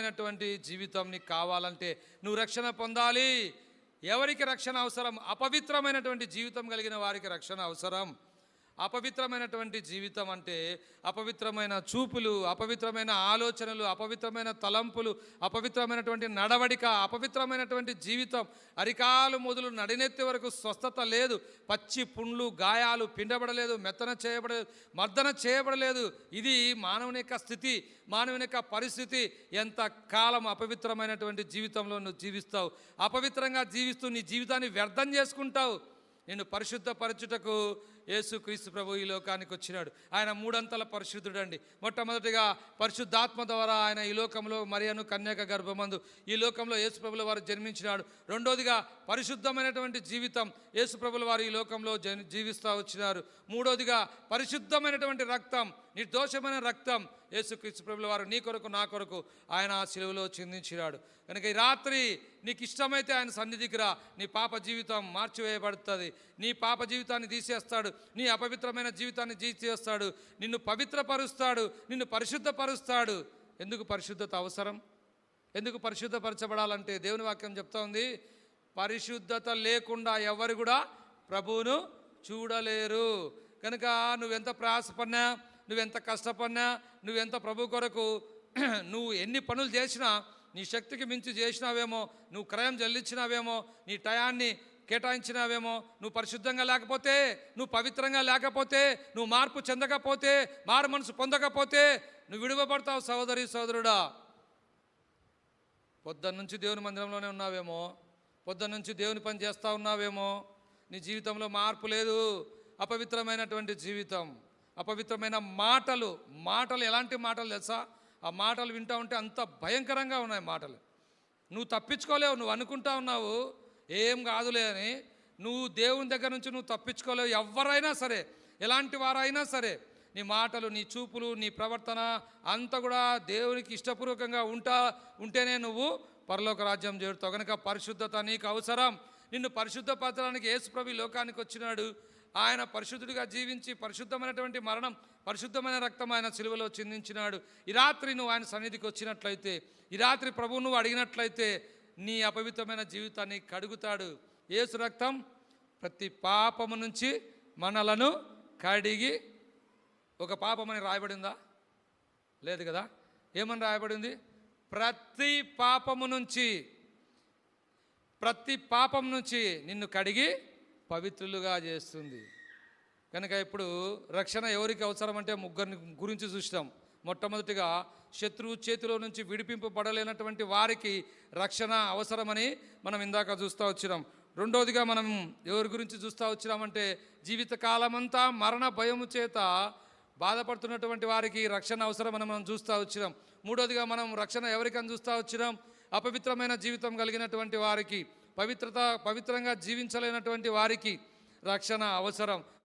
అయినటువంటి జీవితం నీకు కావాలంటే నువ్వు రక్షణ పొందాలి. ఎవరికి రక్షణ అవసరం? అపవిత్రమైనటువంటి జీవితం కలిగిన వారికి రక్షణ అవసరం. అపవిత్రమైనటువంటి జీవితం అంటే అపవిత్రమైన చూపులు అపవిత్రమైన ఆలోచనలు అపవిత్రమైన తలంపులు అపవిత్రమైనటువంటి నడవడిక అపవిత్రమైనటువంటి జీవితం అరికాలు మొదలు నడినెత్తి వరకు స్వస్థత లేదు. పచ్చి పుండ్లు గాయాలు పిండబడలేదు మెత్తన చేయబడలేదు మర్దన చేయబడలేదు. ఇది మానవుని యొక్క స్థితి మానవుని యొక్క పరిస్థితి. ఎంత కాలం అపవిత్రమైనటువంటి జీవితంలో నువ్వు జీవిస్తావు? అపవిత్రంగా జీవిస్తూ నీ జీవితాన్ని వ్యర్థం చేసుకుంటావు. నేను పరిశుద్ధపరచుటకు యేసుక్రీస్తు ప్రభు ఈ లోకానికి వచ్చినాడు. ఆయన మూడంతల పరిశుద్ధుడండి. మొట్టమొదటిగా పరిశుద్ధాత్మ ద్వారా ఆయన ఈ లోకంలో మరియను కన్యాక గర్భమందు ఈ లోకంలో యేసుప్రభుల వారు జన్మించినాడు. రెండోదిగా పరిశుద్ధమైనటువంటి జీవితం యేసుప్రభుల వారు ఈ లోకంలో జన్ జీవిస్తూ వచ్చినారు. మూడోదిగా పరిశుద్ధమైనటువంటి రక్తం నిర్దోషమైన రక్తం యేసుక్రీస్తు ప్రభుల వారు నీ కొరకు నా కొరకు ఆయన ఆ సెలవులో చిందించినాడు. కనుక ఈ రాత్రి నీకు ఇష్టమైతే ఆయన సన్నిధికి రా. నీ పాప జీవితం మార్చివేయబడుతుంది. నీ పాప జీవితాన్ని తీసేస్తాడు. నీ అపవిత్రమైన జీవితాన్ని తీసేస్తాడు నిన్ను పవిత్రపరుస్తాడు. నిన్ను పరిశుద్ధపరుస్తాడు. ఎందుకు పరిశుద్ధత అవసరం? ఎందుకు పరిశుద్ధపరచబడాలంటే దేవుని వాక్యం చెప్తా ఉంది. పరిశుద్ధత లేకుండా ఎవరు కూడా ప్రభువును చూడలేరు. కనుక నువ్వెంత ప్రయాసపడినా నువ్వెంత కష్టపడినా నువ్వెంత ప్రభు కొరకు నువ్వు ఎన్ని పనులు చేసినా నీ శక్తికి మించి చేసినావేమో నువ్వు క్రయం చెల్లించినావేమో నీ టయాన్ని కేటాయించినావేమో? నువ్వు పరిశుద్ధంగా లేకపోతే నువ్వు పవిత్రంగా లేకపోతే నువ్వు మార్పు చెందకపోతే మారు మనసు పొందకపోతే నువ్వు విడువబడతావు సహోదరి సోదరుడా పొద్దున్న నుంచి దేవుని మందిరంలోనే ఉన్నావేమో? పొద్దున్న నుంచి దేవుని పని చేస్తూ ఉన్నావేమో? నీ జీవితంలో మార్పు లేదు. అపవిత్రమైనటువంటి జీవితం అపవిత్రమైన మాటలు మాటలు ఎలాంటి మాటలు తెలుసా? ఆ మాటలు వింటూ ఉంటే అంత భయంకరంగా ఉన్నాయి మాటలు. నువ్వు తప్పించుకోలేవు నువ్వు అనుకుంటా ఉన్నావు. ఏం కాదులే అని నువ్వు దేవుని దగ్గర నుంచి నువ్వు తప్పించుకోలేవు. ఎవరైనా సరే ఎలాంటి వారైనా సరే నీ మాటలు నీ చూపులు నీ ప్రవర్తన అంతా కూడా దేవునికి ఇష్టపూర్వకంగా ఉంటా ఉంటేనే నువ్వు పరలోక రాజ్యం చేరుతావు. కనుక పరిశుద్ధత నీకు అవసరం. నిన్ను పరిశుద్ధపరచడానికి యేసుప్రభు లోకానికి వచ్చినాడు. ఆయన పరిశుద్ధుడిగా జీవించి పరిశుద్ధమైనటువంటి మరణం పరిశుద్ధమైన రక్తం ఆయన సిలువలో చిందించినాడు. ఈ రాత్రి నువ్వు ఆయన సన్నిధికి వచ్చినట్లయితే ఈ రాత్రి ప్రభువు నువ్వు అడిగినట్లయితే నీ అపవిత్రమైన జీవితాన్ని కడుగుతాడు. ఏసు రక్తం ప్రతి పాపము నుంచి మనలను కడిగి ఒక పాపమని రాయబడిందా? లేదు కదా? ఏమని రాయబడింది? ప్రతి పాపము నుంచి ప్రతి పాపం నుంచి నిన్ను కడిగి పవిత్రులుగా చేస్తుంది. కనుక ఇప్పుడు రక్షణ ఎవరికి అవసరం అంటే ముగ్గురిని గురించి చూస్తాం మొట్టమొదటిగా శత్రువు చేతిలో నుంచి విడిపింపబడలేనటువంటి వారికి రక్షణ అవసరమని మనం ఇందాక చూస్తూ వచ్చినాం. రెండవదిగా మనం ఎవరి గురించి చూస్తూ వచ్చినామంటే జీవితకాలమంతా మరణ భయము చేత బాధపడుతున్నటువంటి వారికి రక్షణ అవసరమని మనం చూస్తూ వచ్చినాం. మూడవదిగా మనం రక్షణ ఎవరికని చూస్తూ వచ్చినాం? అపవిత్రమైన జీవితం కలిగినటువంటి వారికి పవిత్రత పవిత్రంగా జీవించలేనటువంటి వారికి రక్షణ అవసరం.